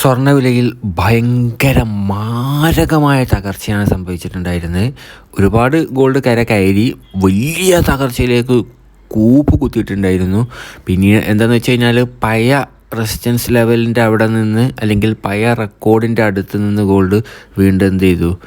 സ്വർണവിലയിൽ ഭയങ്കര മാരകമായ തകർച്ചയാണ് സംഭവിച്ചിട്ടുണ്ടായിരുന്നത്. ഒരുപാട് ഗോൾഡ് കര കയറി വലിയ തകർച്ചയിലേക്ക് കൂപ്പ് കുത്തിയിട്ടുണ്ടായിരുന്നു. പിന്നീട് എന്താണെന്ന് വെച്ച് കഴിഞ്ഞാൽ പഴയ റെസിസ്റ്റൻസ് ലെവലിന്റെ അവിടെ നിന്ന് അല്ലെങ്കിൽ പഴയ റെക്കോർഡിന്റെ അടുത്ത് നിന്ന് ഗോൾഡ് വീണ്ടും എന്ത് ചെയ്തു?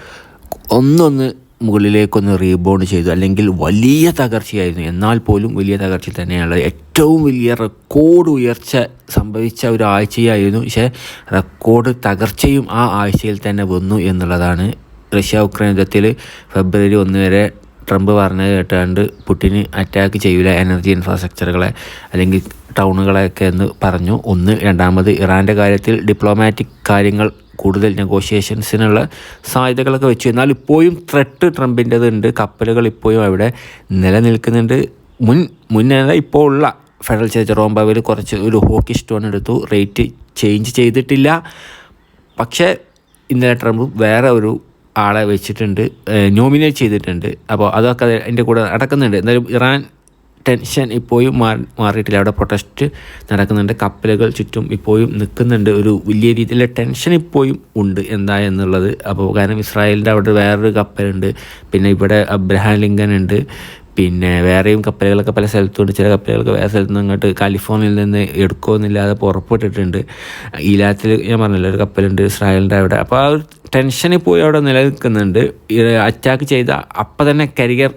ഒന്നൊന്ന് മുകളിലേക്കൊന്ന് റീബൗണ്ട് ചെയ്തു. അല്ലെങ്കിൽ വലിയ തകർച്ചയായിരുന്നു. എന്നാൽ പോലും വലിയ തകർച്ച തന്നെയാണ്. ഏറ്റവും വലിയ റെക്കോർഡ് ഉയർച്ച സംഭവിച്ച ഒരു ആഴ്ചയായിരുന്നു. പക്ഷേ റെക്കോർഡ് തകർച്ചയും ആ ആഴ്ചയിൽ തന്നെ വന്നു എന്നുള്ളതാണ് റഷ്യ ഉക്രൈൻ യുദ്ധത്തിൽ ഫെബ്രുവരി ഒന്ന് വരെ ട്രംപ് പറഞ്ഞത് കേട്ടാണ്ട് പുട്ടിന് അറ്റാക്ക് ചെയ്യില്ല എനർജി ഇൻഫ്രാസ്ട്രക്ചറുകളെ അല്ലെങ്കിൽ ടൗണുകളെയൊക്കെ എന്ന് പറഞ്ഞു. ഒന്ന് രണ്ടാമത് ഇറാന്റെ കാര്യത്തിൽ ഡിപ്ലോമാറ്റിക് കാര്യങ്ങൾ കൂടുതൽ നെഗോഷിയേഷൻസിനുള്ള സാധ്യതകളൊക്കെ വെച്ചു. എന്നാൽ ഇപ്പോഴും ത്രെട്ട് ട്രംപിന്റെത് ഉണ്ട്. കപ്പലുകൾ ഇപ്പോഴും അവിടെ നിലനിൽക്കുന്നുണ്ട്. മുൻ മുന്നേ ഇപ്പോൾ ഉള്ള ഫെഡറൽ ജെറോം പവൽ കുറച്ച് ഒരു ഹോക്കി സ്റ്റോൺ എടുത്തു. റേറ്റ് ചേഞ്ച് ചെയ്തിട്ടില്ല. പക്ഷേ ഇന്നലെ ട്രംപ് വേറെ ഒരു ആളെ വെച്ചിട്ടുണ്ട്. നോമിനേറ്റ് ചെയ്തിട്ടുണ്ട്. അപ്പോൾ അതൊക്കെ അതിന്റെ കൂടെ നടക്കുന്നുണ്ട്. എന്തായാലും ഇറാൻ ടെൻഷൻ ഇപ്പോഴും മാറി മാറിയിട്ടില്ല. അവിടെ പ്രൊട്ടസ്റ്റ് നടക്കുന്നുണ്ട്. കപ്പലുകൾ ചുറ്റും ഇപ്പോഴും നിൽക്കുന്നുണ്ട്. ഒരു വലിയ രീതിയിലുള്ള ടെൻഷൻ ഇപ്പോഴും ഉണ്ട് എന്താ എന്നുള്ളത്. അപ്പോൾ കാരണം ഇസ്രായേലിന്റെ അവിടെ വേറൊരു കപ്പലുണ്ട്. പിന്നെ ഇവിടെ അബ്രഹാം ലിങ്കൻ ഉണ്ട്. പിന്നെ വേറെയും കപ്പലുകളൊക്കെ പല സ്ഥലത്തുണ്ട്. ചില കപ്പലുകളൊക്കെ വേറെ സ്ഥലത്തുനിന്ന് അങ്ങോട്ട് കാലിഫോർണിയയിൽ നിന്ന് എടുക്കുമെന്നില്ലാതെ പുറപ്പെട്ടിട്ടുണ്ട്. ഈലാത്തിൽ ഞാൻ പറഞ്ഞില്ല ഒരു കപ്പലുണ്ട് ഇസ്രായേലിന്റെ അവിടെ. അപ്പോൾ ആ ഒരു ടെൻഷനിൽ പോയി അവിടെ നിലനിൽക്കുന്നുണ്ട്. അറ്റാക്ക് ചെയ്ത അപ്പം തന്നെ കരിയർ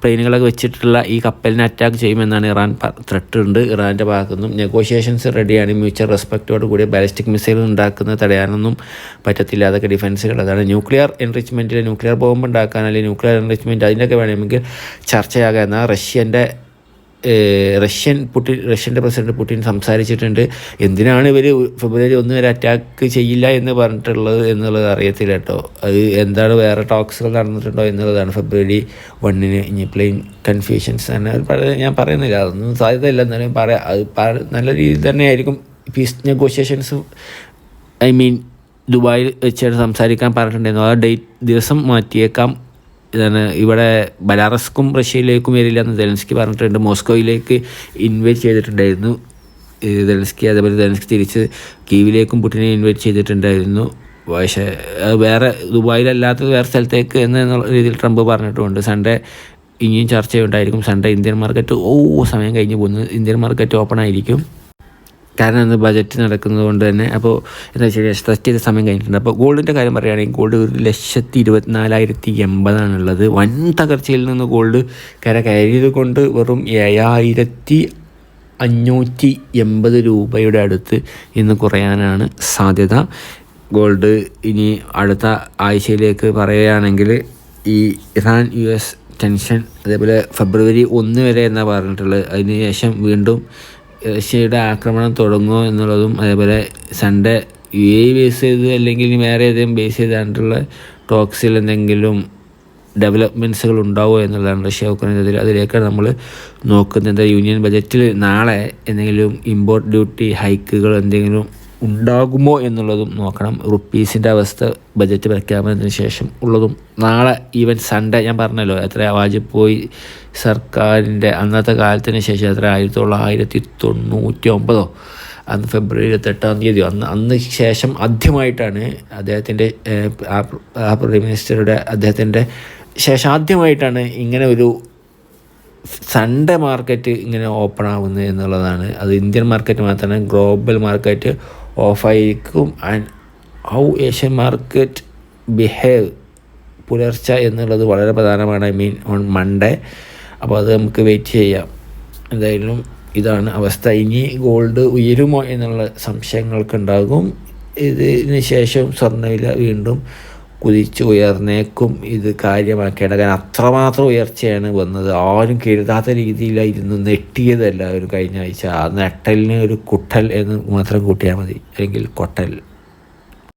പ്ലെയിനുകളൊക്കെ വെച്ചിട്ടുള്ള ഈ കപ്പലിനെ അറ്റാക്ക് ചെയ്യുമെന്നാണ് ഇറാൻ ഉണ്ട്. ഇറാന്റെ ഭാഗത്തു നിന്നും നെഗോഷിയേഷൻസ് റെഡിയാണ് മ്യൂച്വൽ റെസ്പെക്റ്റോട് കൂടി ബാലിസ്റ്റിക് മിസൈൽ ഉണ്ടാക്കുന്നത് തടയാനൊന്നും പറ്റത്തില്ല. അതൊക്കെ ഡിഫൻസുകൾ അതാണ് ന്യൂക്ലിയർ എൻറിച്ച്മെന്റിൽ ന്യൂക്ലിയർ ബോംബ് ഉണ്ടാക്കാൻ അല്ലെങ്കിൽ ന്യൂക്ലിയർ എൻറിച്ച്മെന്റ് അതിന്റെയൊക്കെ വേണമെങ്കിൽ ചർച്ചയാകാം. എന്നാൽ റഷ്യന്റെ റഷ്യൻ പുട്ടിൻ റഷ്യന്റെ പ്രസിഡന്റ് പുടിൻ സംസാരിച്ചിട്ടുണ്ട്. എന്തിനാണ് ഇവർ ഫെബ്രുവരി ഒന്ന് വരെ അറ്റാക്ക് ചെയ്യില്ല എന്ന് പറഞ്ഞിട്ടുള്ളത് എന്നുള്ളത് അറിയത്തില്ല കേട്ടോ. അത് എന്താണ് വേറെ ടോക്സുകൾ നടന്നിട്ടുണ്ടോ എന്നുള്ളതാണ് ഫെബ്രുവരി വണ്ണിന് ഇനി പ്ലെയിൻ കൺഫ്യൂഷൻസ് തന്നെ. ഞാൻ പറയുന്നില്ല. അതൊന്നും സാധ്യതയില്ല. എന്നാലും പറയാം. അത് നല്ല രീതിയിൽ തന്നെയായിരിക്കും പീസ് നെഗോഷിയേഷൻസ് ഐ മീൻ ദുബായിൽ വെച്ചാണ് സംസാരിക്കാൻ പറഞ്ഞിട്ടുണ്ടായിരുന്നു. ആ ഡേറ്റ് ദിവസം മാറ്റിയേക്കാം. ഇവിടെ ബലാറസ്ക്കും റഷ്യയിലേക്കും വരില്ല എന്ന് പറഞ്ഞിട്ടുണ്ട്. മോസ്കോയിലേക്ക് ഇൻവൈറ്റ് ചെയ്തിട്ടുണ്ടായിരുന്നു. സെലൻസ്കി അതേപോലെ സെലൻസ്കി തിരിച്ച് കീവിലേക്കും പുട്ടിനെ ഇൻവൈറ്റ് ചെയ്തിട്ടുണ്ടായിരുന്നു. പക്ഷേ വേറെ ദുബായിലല്ലാത്തത് വേറെ സ്ഥലത്തേക്ക് എന്നുള്ള രീതിയിൽ ട്രംപ് പറഞ്ഞിട്ടുമുണ്ട് സൺഡേ ഇനിയും ചർച്ചയുണ്ടായിരിക്കും. സൺഡേ ഇന്ത്യൻ മാർക്കറ്റ് ഓ സമയം കഴിഞ്ഞ് പോകുന്നു. ഇന്ത്യൻ മാർക്കറ്റ് ഓപ്പൺ ആയിരിക്കും. കാരണം അന്ന് ബജറ്റ് നടക്കുന്നത് കൊണ്ട് തന്നെ. അപ്പോൾ എന്താ വെച്ചാൽ ടെസ്റ്റ് ചെയ്ത സമയം കഴിഞ്ഞിട്ടുണ്ട്. അപ്പോൾ ഗോൾഡിന്റെ കാര്യം പറയുകയാണെങ്കിൽ ഗോൾഡ് ഒരു ലക്ഷത്തി ഇരുപത്തിനാലായിരത്തി എൺപതാണുള്ളത്. വൻ തകർച്ചയിൽ നിന്ന് ഗോൾഡ് കര കയറിയത് കൊണ്ട് വെറും ഏഴായിരത്തി അഞ്ഞൂറ്റി എൺപത് രൂപയുടെ അടുത്ത് ഇന്ന് കുറയാനാണ് സാധ്യത. ഗോൾഡ് ഇനി അടുത്ത ആഴ്ചയിലേക്ക് പറയുകയാണെങ്കിൽ ഈ ഇറാൻ യു എസ് ടെൻഷൻ അതേപോലെ ഫെബ്രുവരി ഒന്ന് വരെ എന്നാണ് പറഞ്ഞിട്ടുള്ളത്. അതിന് ശേഷം വീണ്ടും റഷ്യയുടെ ആക്രമണം തുടങ്ങുമോ എന്നുള്ളതും അതേപോലെ സൺഡേ യു എ ബേസ് ചെയ്ത് അല്ലെങ്കിൽ വേറെ ഏതെങ്കിലും ബേസ് ചെയ്താണ്ടുള്ള ടോക്സിൽ എന്തെങ്കിലും ഡെവലപ്മെന്റ്സുകൾ ഉണ്ടാവുമോ എന്നുള്ളതാണ് റഷ്യ ഉക്രൈൻ അതിലേക്കാണ് നമ്മൾ നോക്കുന്നത്. യൂണിയൻ ബജറ്റിൽ നാളെ എന്തെങ്കിലും ഇമ്പോർട്ട് ഡ്യൂട്ടി ഹൈക്കുകൾ എന്തെങ്കിലും ഉണ്ടാകുമോ എന്നുള്ളതും നോക്കണം. റുപ്പീസിന്റെ അവസ്ഥ ബജറ്റ് പ്രഖ്യാപനത്തിന് ശേഷം ഉള്ളതും. നാളെ ഈവൻ സൺഡേ ഞാൻ പറഞ്ഞല്ലോ എത്ര വാജ്പോയി സർക്കാരിന്റെ അന്നത്തെ കാലത്തിന് ശേഷം എത്ര? ആയിരത്തി തൊള്ളായിരത്തി തൊണ്ണൂറ്റി ഒമ്പതോ അന്ന് ഫെബ്രുവരി ഇരുപത്തെട്ടാം തീയതിയോ? അന്ന് അന്ന് ശേഷം ആദ്യമായിട്ടാണ് അദ്ദേഹത്തിന്റെ ആ പ്രൈം മിനിസ്റ്ററുടെ അദ്ദേഹത്തിന്റെ ശേഷം ആദ്യമായിട്ടാണ് ഇങ്ങനെ ഒരു സൺഡേ മാർക്കറ്റ് ഇങ്ങനെ ഓപ്പൺ ആവുന്നത് എന്നുള്ളതാണ്. അത് ഇന്ത്യൻ മാർക്കറ്റ് മാത്രമല്ല global market ഓഫായിരിക്കും and how Asian market behave പുലർച്ച എന്നുള്ളത് വളരെ പ്രധാനമാണ്. ഐ മീൻ ഓൺ മൺഡേ അപ്പോൾ അത് നമുക്ക് വെയിറ്റ് ചെയ്യാം. എന്തായാലും ഇതാണ് അവസ്ഥ. ഇനി ഗോൾഡ് ഉയരുമോ എന്നുള്ള സംശയങ്ങൾക്ക് ഉണ്ടാകും. ഇതിന് ശേഷം സ്വർണവില വീണ്ടും കുതിച്ച് ഉയർന്നേക്കും. ഇത് കാര്യമാക്കേണ്ട കാരണം അത്രമാത്രം ഉയർച്ചയാണ് വന്നത്. ആരും കരുതാത്ത രീതിയിലായിരുന്നു നെട്ടിയതല്ല ഒരു കഴിഞ്ഞ ആഴ്ച. ആ നെട്ടലിന് ഒരു കുട്ടൽ എന്ന് മാത്രം കൂട്ടിയാൽ മതി. അല്ലെങ്കിൽ കൊട്ടൽ.